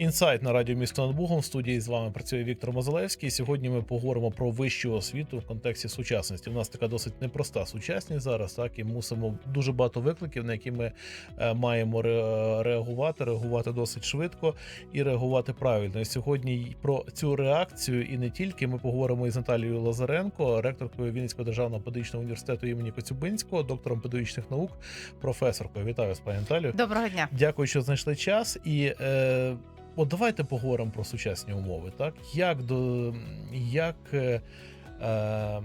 Інсайт на радіо місто над Бугом. В студії з вами працює Віктор Мозалевський. Сьогодні ми поговоримо про вищу освіту в контексті сучасності. У нас така досить непроста сучасність зараз, так і мусимо дуже багато викликів, на які ми е, маємо реагувати, реагувати досить швидко і реагувати правильно. І сьогодні про цю реакцію і не тільки ми поговоримо із Наталією Лазаренко, ректоркою Вінницького державного педагогічного університету імені Коцюбинського, доктором педагогічних наук, професоркою. Вітаю вас, пані Наталію. Доброго дня. Дякую, що знайшли час. І е, от давайте поговоримо про сучасні умови. Так як до як е, е,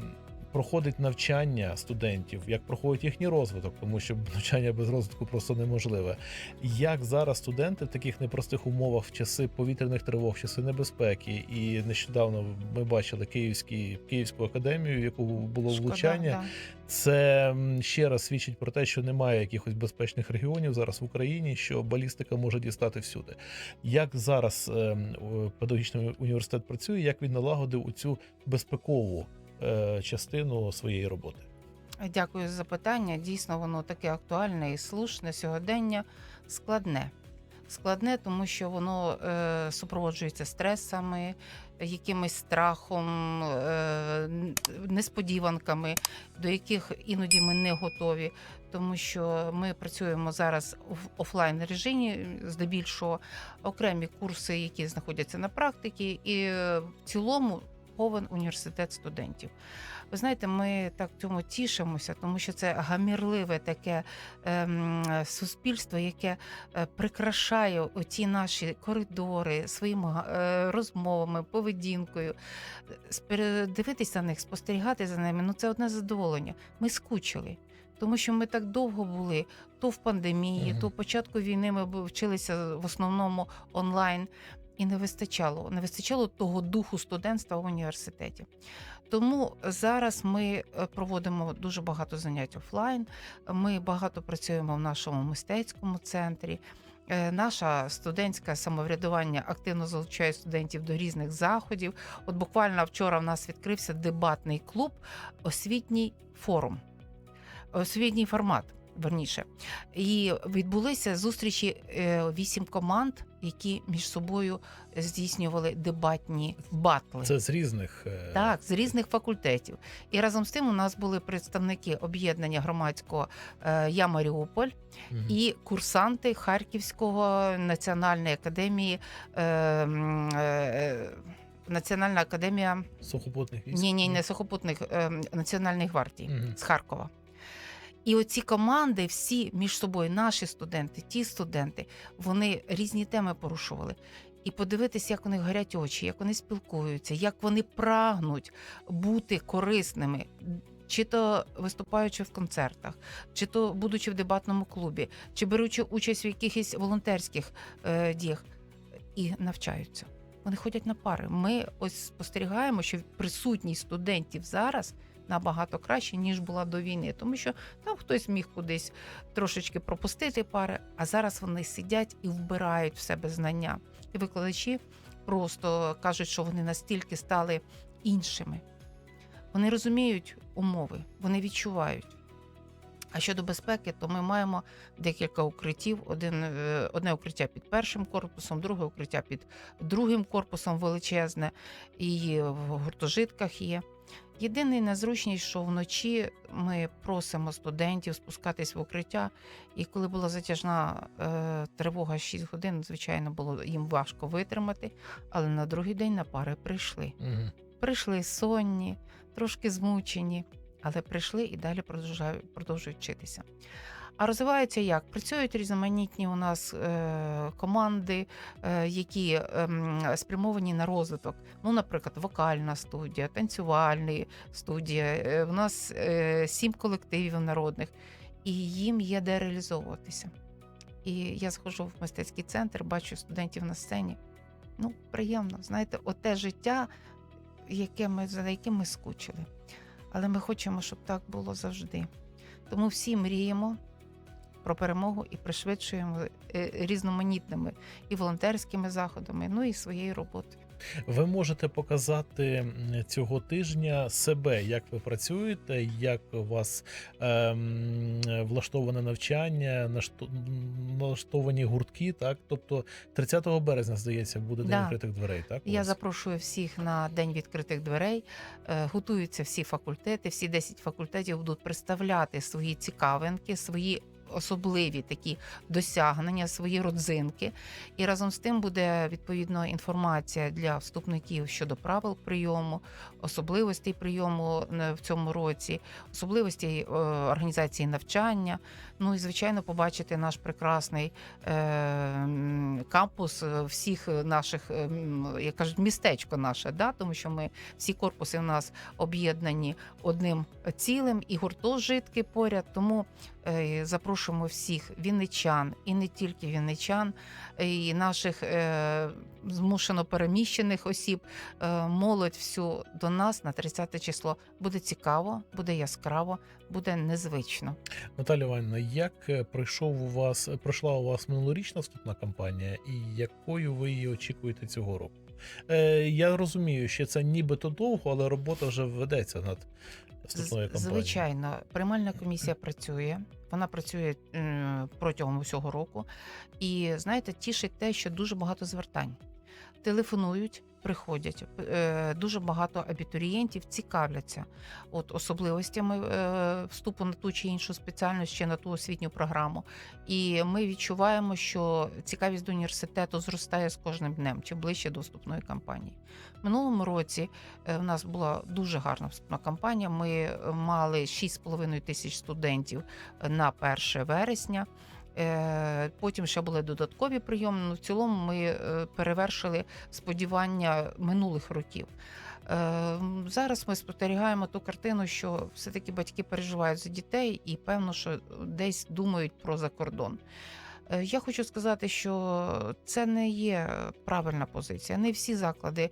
проходить навчання студентів, як проходить їхній розвиток, тому що навчання без розвитку просто неможливе. Як зараз студенти в таких непростих умовах в часи повітряних тривог, в часи небезпеки, і нещодавно ми бачили Київський Київську академію, в яку було Шкода, влучання. да. Це ще раз свідчить про те, що немає якихось безпечних регіонів зараз в Україні, що балістика може дістати всюди. Як зараз ем, педагогічний університет працює, як він налагодив у цю безпекову частину своєї роботи? Дякую за запитання. Дійсно, воно таке актуальне і слушне сьогодення складне. Складне, тому що воно е, супроводжується стресами, якимось страхом, е, несподіванками, до яких іноді ми не готові, тому що ми працюємо зараз в офлайн режимі, здебільшого окремі курси, які знаходяться на практиці, і е, в цілому повен університет студентів. Ви знаєте, ми так цьому тішимося, тому що це гамірливе таке ем, суспільство, яке е, прикрашає оці наші коридори своїми е, розмовами, поведінкою. Дивитися на них, спостерігати за ними ну це одне задоволення. Ми скучили. Тому що ми так довго були то в пандемії, Мгм. то в початку війни ми вчилися в основному онлайн, і не вистачало. Не вистачало того духу студентства в університеті. Тому зараз ми е, проводимо дуже багато занять офлайн. Ми багато працюємо в нашому мистецькому центрі. Е, Наша студентське самоврядування активно залучає студентів до різних заходів. От буквально вчора в нас відкрився дебатний клуб, освітній форум, освітній формат. Верніше, і відбулися зустрічі е, вісім команд, які між собою здійснювали дебатні батли. Це з різних е, Так, з різних факультетів. І разом з тим у нас були представники об'єднання громадського е, Я Маріуполь мгм. і курсанти Харківського національної академії. Національна академія сухопутних військ. ні, ні, не сухопутних е, Національної гвардії Мгм. з Харкова. І оці команди, всі між собою, наші студенти, ті студенти, вони різні теми порушували. І подивитися, як у них горять очі, як вони спілкуються, як вони прагнуть бути корисними, чи то виступаючи в концертах, чи то будучи в дебатному клубі, чи беручи участь в якихось волонтерських е, діях, і навчаються. Вони ходять на пари. Ми ось спостерігаємо, що присутність студентів зараз набагато краще, ніж була до війни, тому що там хтось міг кудись трошечки пропустити пари, а зараз вони сидять і вбирають в себе знання. І викладачі просто кажуть, що вони настільки стали іншими. Вони розуміють умови, вони відчувають. А щодо безпеки, то ми маємо декілька укриттів. Один, е, одне укриття під першим корпусом, друге укриття під другим корпусом величезне, і в гуртожитках є. Єдиний незручність, що вночі ми просимо студентів спускатись в укриття. І коли була затяжна е, тривога 6 годин, звичайно, було їм важко витримати. Але на другий день на пари прийшли. Угу. Прийшли сонні, трошки змучені, але прийшли і далі продовжують, продовжують вчитися. А розвиваються як? Працюють різноманітні у нас е, команди, е, які ем, спрямовані на розвиток. Ну, наприклад, вокальна студія, танцювальна студія. Е, у нас е, сім колективів народних, і їм є де реалізовуватися. І я схожу в мистецький центр, бачу студентів на сцені. Ну, приємно, знаєте, оте життя, яке ми, за яким ми скучили. Але ми хочемо, щоб так було завжди. Тому всі мріємо про перемогу і пришвидшуємо е, різноманітними і волонтерськими заходами, ну і своєю роботою. Ви можете показати цього тижня себе, як ви працюєте, як у вас ем, влаштоване навчання, налаштовані гуртки. Так, тобто 30 березня, здається, буде день Да. відкритих дверей. Так, Я запрошую всіх на день відкритих дверей. Е, Готуються всі факультети, всі 10 факультетів будуть представляти свої цікавинки, свої. Особливі такі досягнення, свої родзинки, і разом з тим буде відповідно інформація для вступників щодо правил прийому, особливостей прийому е, в цьому році, особливостей е, організації навчання. Ну і звичайно, побачити наш прекрасний е, кампус всіх наших, як кажуть, містечко наше, да? тому що ми всі корпуси у нас об'єднані одним цілим, і гуртожитки поряд. Тому запрошуємо всіх вінничан і не тільки вінничан, і наших е, змушено переміщених осіб, е, молодь всю до нас на 30 число. Буде цікаво, буде яскраво, буде незвично. Наталя Іванівна, як е, пройшов у вас пройшла у вас минулорічна вступна кампанія, і якою ви її очікуєте цього року? Е, я розумію, що це нібито довго, але робота вже ведеться над вступною З- Звичайно, приймальна комісія працює. Вона працює протягом усього року. І знаєте, тішить те, що дуже багато звертань. Телефонують, приходять. Е, Дуже багато абітурієнтів цікавляться от особливостями е, вступу на ту чи іншу спеціальність чи на ту освітню програму. І ми відчуваємо, що цікавість до університету зростає з кожним днем, чим ближче до вступної кампанії. Минулому році е, у нас була дуже гарна вступна кампанія. Ми мали 6,5 тисяч студентів на 1 вересня. Е, Потім ще були додаткові прийоми. Ну, в цілому ми е, перевершили сподівання минулих років. Е, Зараз ми спостерігаємо ту картину, що все-таки батьки переживають за дітей і певно, що десь думають про закордон. Я хочу сказати, що це не є правильна позиція. Не всі заклади,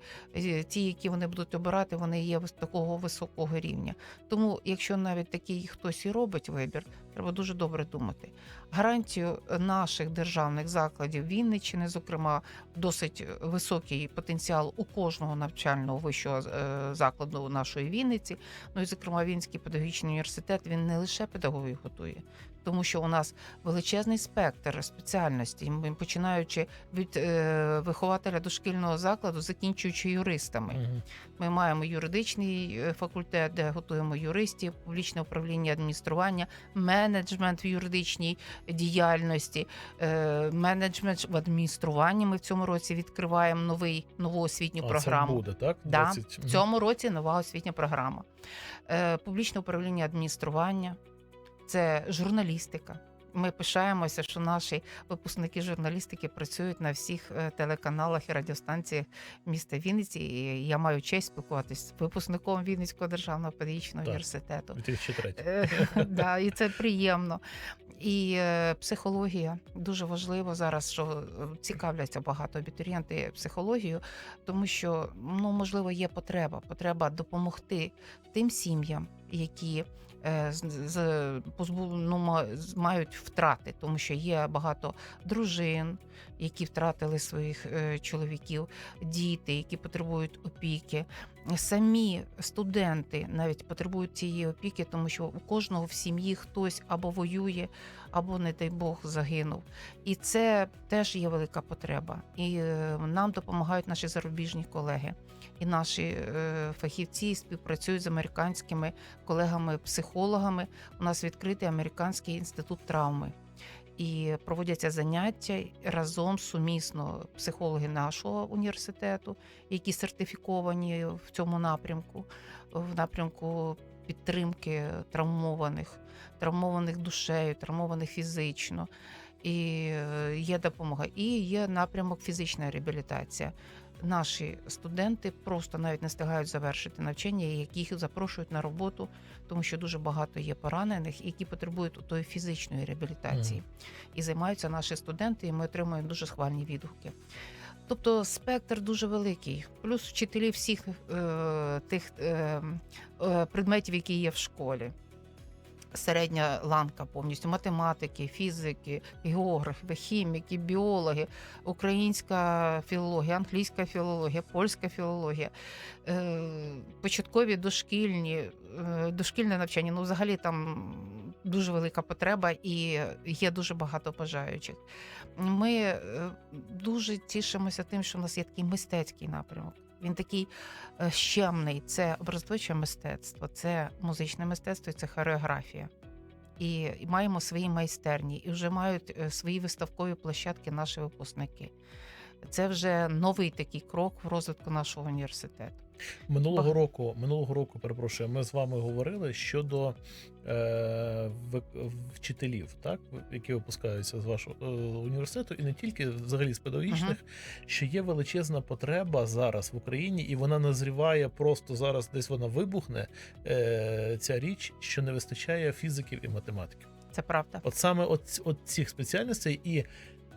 ті, які вони будуть обирати, вони є такого високого рівня. Тому, якщо навіть такий хтось і робить вибір, треба дуже добре думати. Гарантію наших державних закладів Вінниччини, зокрема, досить високий потенціал у кожного навчального вищого е, закладу нашої Вінниці. Ну і зокрема, Вінський педагогічний університет він не лише педагогів готує. Тому що у нас величезний спектр спеціальностей, починаючи від е, вихователя дошкільного закладу, закінчуючи юристами. Ми маємо юридичний е, факультет, де готуємо юристів, публічне управління адміністрування, менеджмент в юридичній діяльності, е, менеджмент в адмініструванні. Ми в цьому році відкриваємо новий нову освітню А програму. це буде, так? Да, в цьому році нова освітня програма. Е, Публічне управління адміністрування, це журналістика. Ми пишаємося, що наші випускники журналістики працюють на всіх е, телеканалах і радіостанціях міста Вінниці. І я маю честь спілкуватися з випускником Вінницького державного педагогічного університету. 2003. Е, да, і це приємно. І е, психологія дуже важливо зараз, що цікавляться багато абітурієнти психологією, тому що ну можливо є потреба, потреба допомогти тим сім'ям, які. Е, з- ну, мають втрати, тому що є багато дружин, які втратили своїх е, чоловіків, діти, які потребують опіки. Самі студенти навіть потребують цієї опіки, тому що у кожного в сім'ї хтось або воює, або, не дай Бог, загинув. І це теж є велика потреба. І е, нам допомагають наші зарубіжні колеги. І наші е, фахівці співпрацюють з американськими колегами-психологами. У нас відкритий американський інститут травми. І проводяться заняття разом сумісно психологи нашого університету, які сертифіковані в цьому напрямку, в напрямку підтримки травмованих, травмованих душею, травмованих фізично. І е, є допомога. І є напрямок фізична реабілітація. Наші студенти просто навіть не встигають завершити навчання, яких запрошують на роботу, тому що дуже багато є поранених, які потребують тої фізичної реабілітації. І займаються наші студенти, і ми отримуємо дуже схвальні відгуки. Тобто спектр дуже великий, плюс вчителі всіх е, тих е, е, предметів, які є в школі. Середня ланка повністю математики, фізики, географи, хіміки, біологи, українська філологія, англійська філологія, польська філологія, е, початкові дошкільні, е, дошкільне навчання. Ну, взагалі там дуже велика потреба і є дуже багато бажаючих. Ми е, дуже тішимося тим, що в нас є такий мистецький напрямок. Він такий е, щемний. Це образотворче мистецтво, це музичне мистецтво, це хореографія. І, і маємо свої майстерні, і вже мають е, свої виставкові площадки наші випускники. Це вже новий такий крок в розвитку нашого університету. Минулого року, минулого року, перепрошую, ми з вами говорили щодо е, вчителів, так, які випускаються з вашого е, університету, і не тільки взагалі з педагогічних, що є величезна потреба зараз в Україні, і вона назріває просто зараз, десь вона вибухне. Е, ця річ, що не вистачає фізиків і математиків. Це правда. От саме от, от цих спеціальностей, і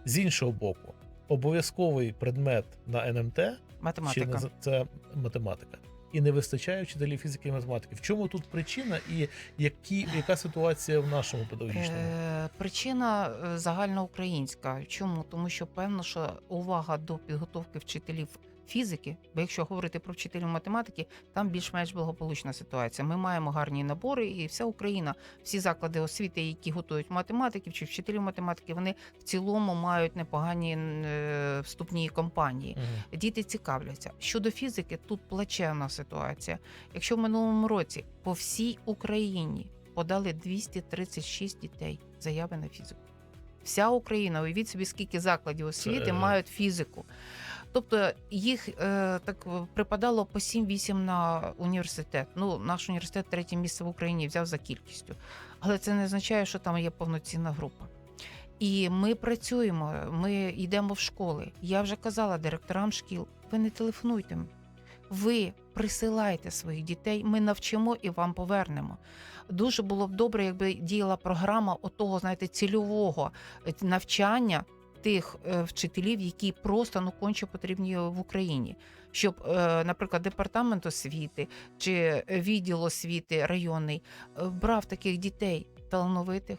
з іншого боку, обов'язковий предмет на НМТ Математика. чи не, це математика. І не вистачає вчителів фізики і математики. В чому тут причина і які, яка ситуація в нашому педагогічному? Е, Причина е, загальноукраїнська. Чому? Тому що певно, що увага до підготовки вчителів фізики, бо якщо говорити про вчителів математики, там більш-менш благополучна ситуація. Ми маємо гарні набори, і вся Україна, всі заклади освіти, які готують математиків чи вчителів математики, вони в цілому мають непогані е, вступні компанії. Мгм. Діти цікавляться. Щодо фізики, тут плачевна ситуація. Якщо в минулому році по всій Україні подали 236 дітей заяви на фізику. Вся Україна, уявіть собі, скільки закладів освіти Це- мають фізику. Тобто їх е, так припадало по 7-8 на університет. Ну, наш університет третє місце в Україні взяв за кількістю. Але це не означає, що там є повноцінна група. І ми працюємо, ми йдемо в школи. Я вже казала директорам шкіл: ви не телефонуйте. Ви присилайте своїх дітей, ми навчимо і вам повернемо. Дуже було б добре, якби діяла програма отого, знаєте, цільового е, навчання тих е, вчителів, які просто ну конче потрібні в Україні. Щоб, е, наприклад, департамент освіти чи відділ освіти районний брав таких дітей талановитих,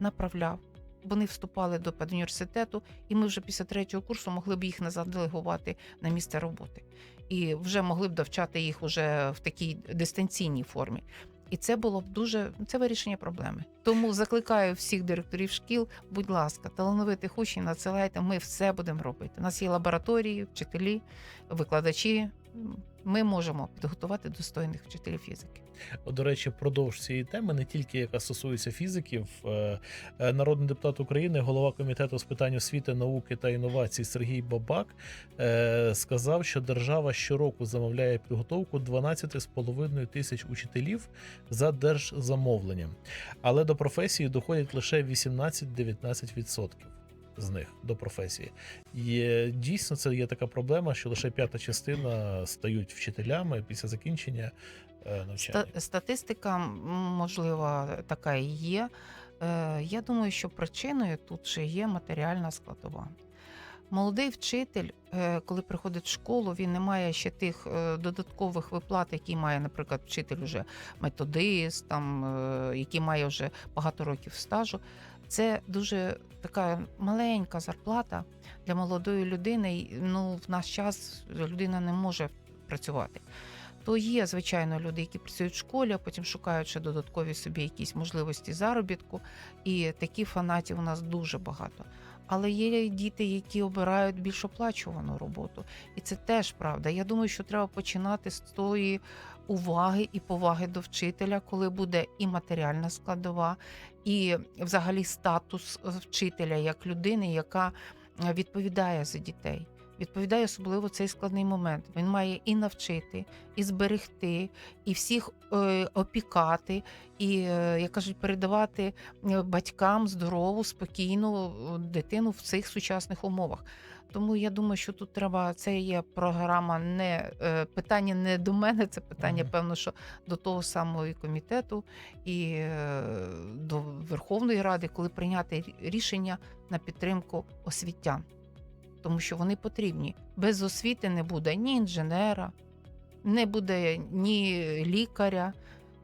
направляв. Вони вступали до педуніверситету, і ми вже після третього курсу могли б їх назад делегувати на місце роботи. І вже могли б довчати їх уже в такій дистанційній формі. І це було б дуже це вирішення проблеми. Тому закликаю всіх директорів шкіл, будь ласка, талановитих учнів надсилайте. Ми все будемо робити. У нас є лабораторії, вчителі, викладачі. Ми можемо підготувати достойних вчителів фізики. До речі, продовж цієї теми, не тільки яка стосується фізиків, е, е, народний депутат України, голова комітету з питань освіти, науки та інновацій Сергій Бабак е, сказав, що держава щороку замовляє підготовку 12,5 тисяч учителів за держзамовленням, але до професії доходять лише 18-19% з них до професії. Є дійсно це є така проблема, що лише п'ята частина стають вчителями після закінчення е, навчання. Статистика, можливо, така і є. Е, Я думаю, що причиною тут ще є матеріальна складова. Молодий вчитель, е, коли приходить в школу, він не має ще тих додаткових виплат, які має, наприклад, вчитель уже методист, там, який має вже багато років стажу. Це дуже така маленька зарплата для молодої людини. Ну, в наш час людина не може працювати. То є, звичайно, люди, які працюють в школі, а потім шукають ще додаткові собі якісь можливості заробітку. І таких фанатів у нас дуже багато. Але є діти, які обирають більш оплачувану роботу. І це теж правда. Я думаю, що треба починати з тої уваги і поваги до вчителя, коли буде і матеріальна складова, і взагалі статус вчителя як людини, яка е, відповідає за дітей. Відповідає особливо цей складний момент. Він має і навчити, і зберегти, і всіх е, опікати, і, е, як кажуть, передавати батькам здорову, спокійну дитину в цих сучасних умовах. Тому я думаю, що тут треба це є програма, не е, питання не до мене, це питання, певно, що до того самого і комітету і е, до Верховної Ради, коли прийняти рішення на підтримку освітян, тому що вони потрібні. Без освіти не буде ні інженера, не буде ні лікаря.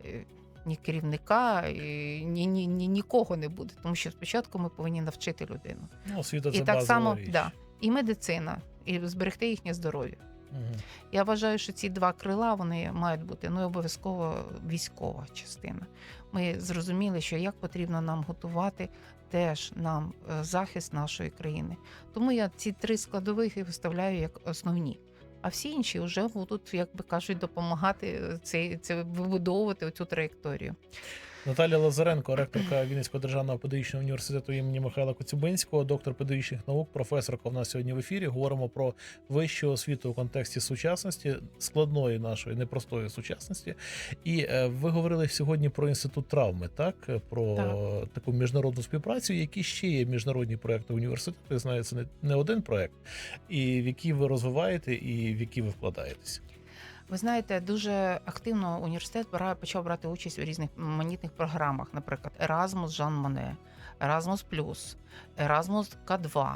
Е, ні керівника, і ні, ні, ні, нікого не буде. Тому що спочатку ми повинні навчити людину. Ну, освіта це і так само річ. да, і медицина, і зберегти їхнє здоров'я. Мгм. Я вважаю, що ці два крила вони мають бути ну і обов'язково військова частина. Ми зрозуміли, що як потрібно нам готувати теж нам е, захист нашої країни. Тому я ці три складових і виставляю як основні. А всі інші вже будуть, як би кажуть, допомагати це, це вибудовувати цю траєкторію. Наталя Лазаренко, ректорка Вінницького державного педагогічного університету імені Михайла Коцюбинського, доктор педагогічних наук, професорка. У нас сьогодні в ефірі. Говоримо про вищу освіту у контексті сучасності, складної нашої непростої сучасності. І е, ви говорили сьогодні про інститут травми, так про Так. таку міжнародну співпрацю. Які ще є міжнародні проекти університету? Я знаю, це не, не один проект, і в які ви розвиваєте, і в які ви вкладаєтесь. Ви знаєте, дуже активно університет почав брати участь у різних манітних програмах, наприклад, Erasmus Жан Моне, Erasmus Плюс, Erasmus К2.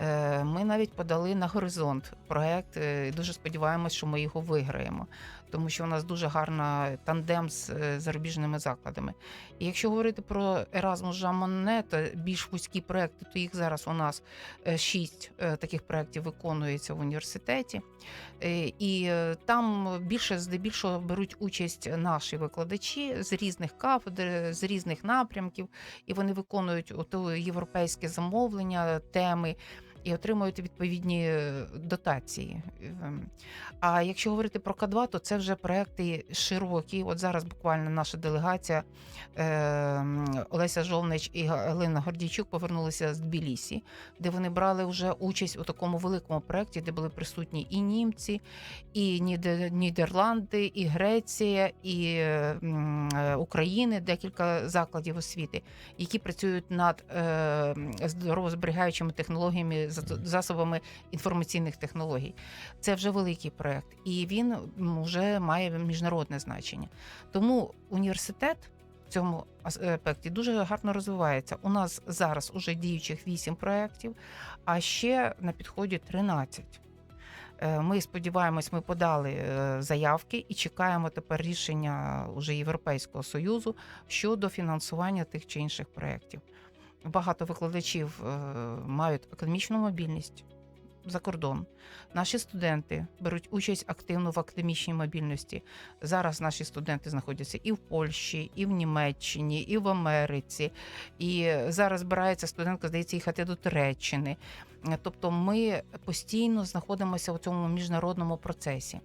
Е, Ми навіть подали на горизонт проект. е, і Дуже сподіваємось, що ми його виграємо, тому що у нас дуже гарна тандем з е, зарубіжними закладами. І якщо говорити про Erasmus Жан Моне, то більш вузькі проекти, то їх зараз у нас е, шість е, таких проєктів виконується в університеті. І там більше здебільшого беруть участь наші викладачі з різних кафедр, з різних напрямків, і вони виконують європейське замовлення, теми. І отримують відповідні е, дотації. Ем, А якщо говорити про К2, то це вже проекти широкі. От зараз буквально наша делегація ем, Олеся Жовнич і Галина Гордійчук повернулися з Тбілісі, де вони брали вже участь у такому великому проєкті, де були присутні і німці, і Нідерланди, і Греція, і е, України, декілька закладів освіти, які працюють над е, здоровозберігаючими технологіями, засобами інформаційних технологій. Це вже великий проєкт, і він вже має міжнародне значення. Тому університет. В цьому аспекті дуже гарно розвивається. У нас зараз уже діючих 8 проєктів, а ще на підході 13. Е, Ми сподіваємось, ми подали е, заявки і чекаємо тепер рішення уже Європейського союзу щодо фінансування тих чи інших проєктів. Багато викладачів е, мають академічну мобільність за кордон. Наші студенти беруть участь активно в академічній мобільності. Зараз наші студенти знаходяться і в Польщі, і в Німеччині, і в Америці. І зараз збирається студентка, здається, їхати до Туреччини. Тобто ми постійно знаходимося у цьому міжнародному процесі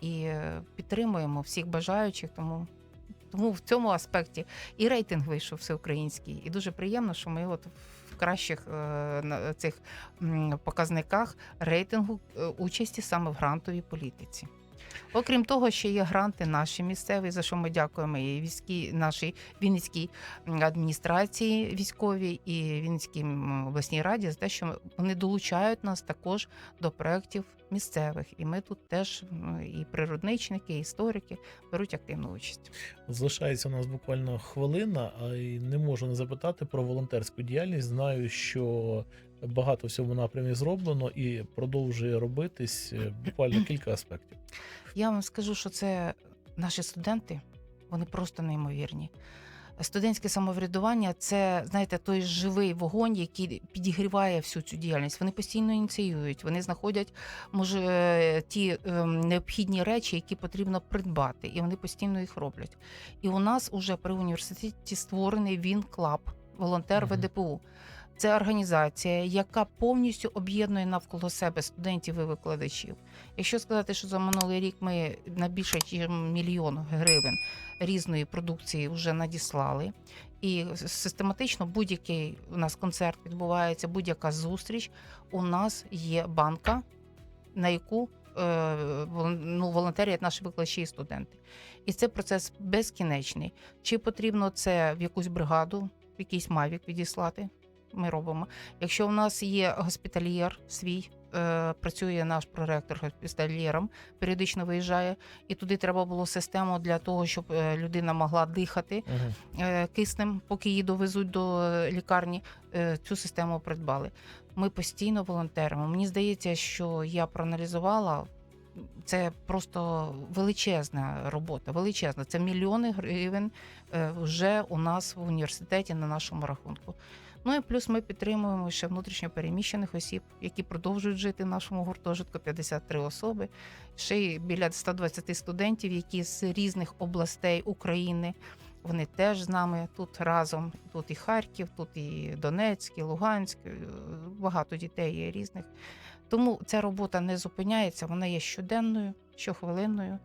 і е, підтримуємо всіх бажаючих. Тому, тому в цьому аспекті і рейтинг вийшов всеукраїнський. І дуже приємно, що ми от в кращих е, цих показниках рейтингу е, участі саме в грантовій політиці. Окрім того, ще є гранти наші місцеві, за що ми дякуємо і війській нашій Вінницькій адміністрації військовій і Вінницькій обласній раді за те, що вони долучають нас також до проєктів місцевих. І ми тут теж і природничники, і історики беруть активну участь. Залишається у нас буквально хвилина, а й не можу не запитати про волонтерську діяльність. Знаю, що багато в цьому напрямі зроблено і продовжує робитись е, буквально кілька аспектів. Я вам скажу, що це наші студенти, вони просто неймовірні. Студентське самоврядування це, знаєте, той живий вогонь, який підігріває всю цю діяльність. Вони постійно ініціюють, вони знаходять, може, ті ем, необхідні речі, які потрібно придбати, і вони постійно їх роблять. І у нас уже при університеті створений Він Клаб, волонтер. ВДПУ. Це організація, яка повністю об'єднує навколо себе студентів і викладачів. Якщо сказати, що за минулий рік ми на більше ніж мільйон гривень різної продукції вже надіслали, і систематично будь-який у нас концерт відбувається, будь-яка зустріч, у нас є банка, на яку е, ну, волонтерять наші викладачі і студенти. І це процес безкінечний. Чи потрібно це в якусь бригаду, в якийсь мавік відіслати? Ми робимо. Якщо у нас є госпітальєр свій, е, працює наш проректор госпітальєром, періодично виїжджає, і туди треба було систему для того, щоб е, людина могла дихати е, киснем, поки її довезуть до е, лікарні. е, Цю систему придбали. Ми постійно волонтеримо. Мені здається, що я проаналізувала це просто величезна робота. Величезна. Це мільйони гривень вже у нас в університеті на нашому рахунку. Ну і плюс ми підтримуємо ще внутрішньо переміщених осіб, які продовжують жити в нашому гуртожитку 53 особи. Ще й біля 120 студентів, які з різних областей України. Вони теж з нами тут разом. Тут і Харків, тут і Донецьк, і Луганськ. е, Багато дітей є різних. Тому ця робота не зупиняється, вона є щоденною, щохвилинною.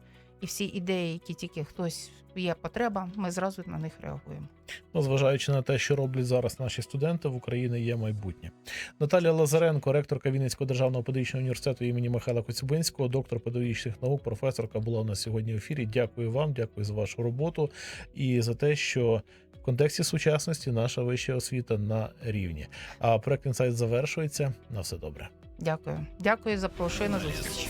І всі ідеї, які тільки хтось є потреба, ми зразу на них реагуємо. Ну, зважаючи на те, що роблять зараз наші студенти, в Україні є майбутнє. Наталія Лазаренко, ректорка Вінницького державного педагогічного університету імені Михайла Коцюбинського, доктор педагогічних наук, професорка була у нас сьогодні в ефірі. Дякую вам, дякую за вашу роботу і за те, що в контексті сучасності наша вища освіта на рівні. А проект інсайт завершується. На все добре. Дякую. Дякую за запрошую на зустріч.